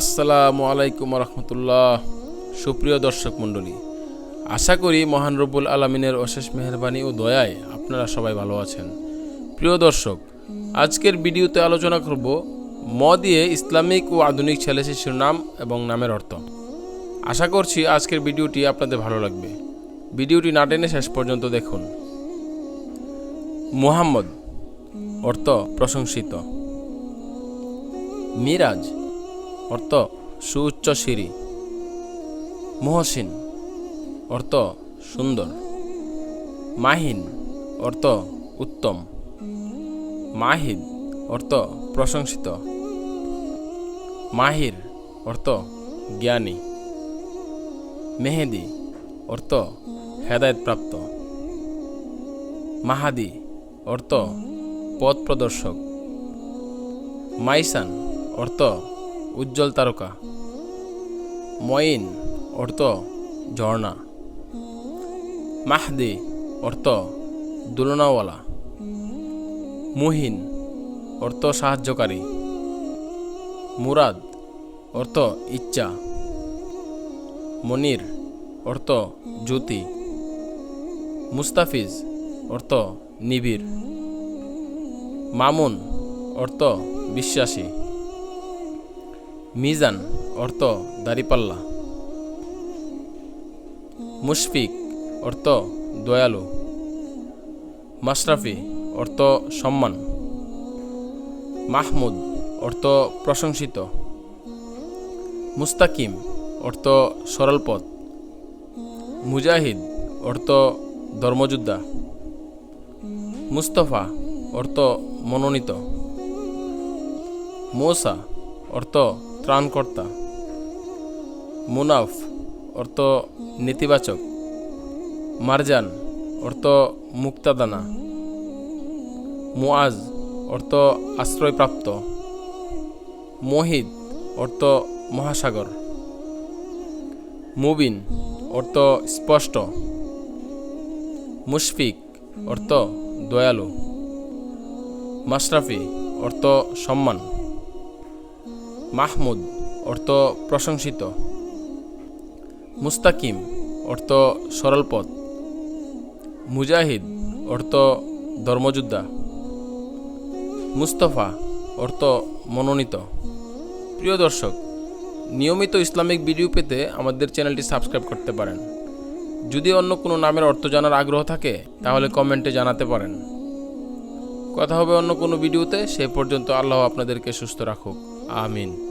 আসসালামু আলাইকুম রহমতুল্লাহ। সুপ্রিয় দর্শক মণ্ডলী, আশা করি মহান রব্বুল আলমিনের অশেষ মেহরবানি ও দয়ায় আপনারা সবাই ভালো আছেন। প্রিয় দর্শক, আজকের ভিডিওতে আলোচনা করব ম দিয়ে ইসলামিক ও আধুনিক ছেলে শিশুর নাম এবং নামের অর্থ। আশা করছি আজকের ভিডিওটি আপনাদের ভালো লাগবে। ভিডিওটি না টেনে শেষ পর্যন্ত দেখুন। মুহাম্মদ, অর্থ প্রশংসিত। মিরাজ, অর্থ সুউচ্চ সিঁড়ি। মহসিন, অর্থ সুন্দর। মাহিন, অর্থ উত্তম। মাহিদ, অর্থ প্রশংসিত। মাহির, অর্থ জ্ঞানী। মেহেদি, অর্থ হেদায়তপ্রাপ্ত। মাহাদি, অর্থ পথ প্রদর্শক মাইসান অর্থ, উজ্জ্বল তারকা। মঈন, অর্থ, ঝর্ণা। মাহদি, অর্থ, দুলনাওয়ালা। মুহিন, অর্থ, সাহায্যকারী। মুরাদ, অর্থ, ইচ্ছা। মনির, অর্থ, জ্যোতি। মুস্তাফিজ, অর্থ, নিবিড়। মামুন, অর্থ, বিশ্বাসী। মিজান, অর্থ দাড়িপাল্লা। মুশফিক, অর্থ দয়ালু। মাশরাফি, অর্থ সম্মান। মাহমুদ, অর্থ প্রশংসিত। মুস্তাকিম, অর্থ সরল পথ মুজাহিদ, অর্থ ধর্মযোদ্ধা। মুস্তফা, অর্থ মনোনীত। মোসা, অর্থ ত্রাণকর্তা। মুনাফ, অর্থ নেতিবাচক। মারজান, অর্থ মুক্তাদানা। মুআজ, অর্থ আশ্রয়প্রাপ্ত। মোহিত, অর্থ মহাসাগর। মুবিন, অর্থ স্পষ্ট। মুশফিক, অর্থ দয়ালু। মাশরাফি, অর্থ সম্মান। মাহমুদ, অর্থ প্রশংসিত। মুস্তাকিম, অর্থ সরল পথ মুজাহিদ, অর্থ ধর্মযোদ্ধা। মুস্তফা, অর্থ মনোনীত। প্রিয় দর্শক, নিয়মিত ইসলামিক ভিডিও পেতে আমাদের চ্যানেলটি সাবস্ক্রাইব করতে পারেন। যদি অন্য কোনো নামের অর্থ জানার আগ্রহ থাকে, তাহলে কমেন্টে জানাতে পারেন। কথা হবে অন্য কোনো ভিডিওতে, সে পর্যন্ত আল্লাহ আপনাদেরকে সুস্থ রাখুক। আমিন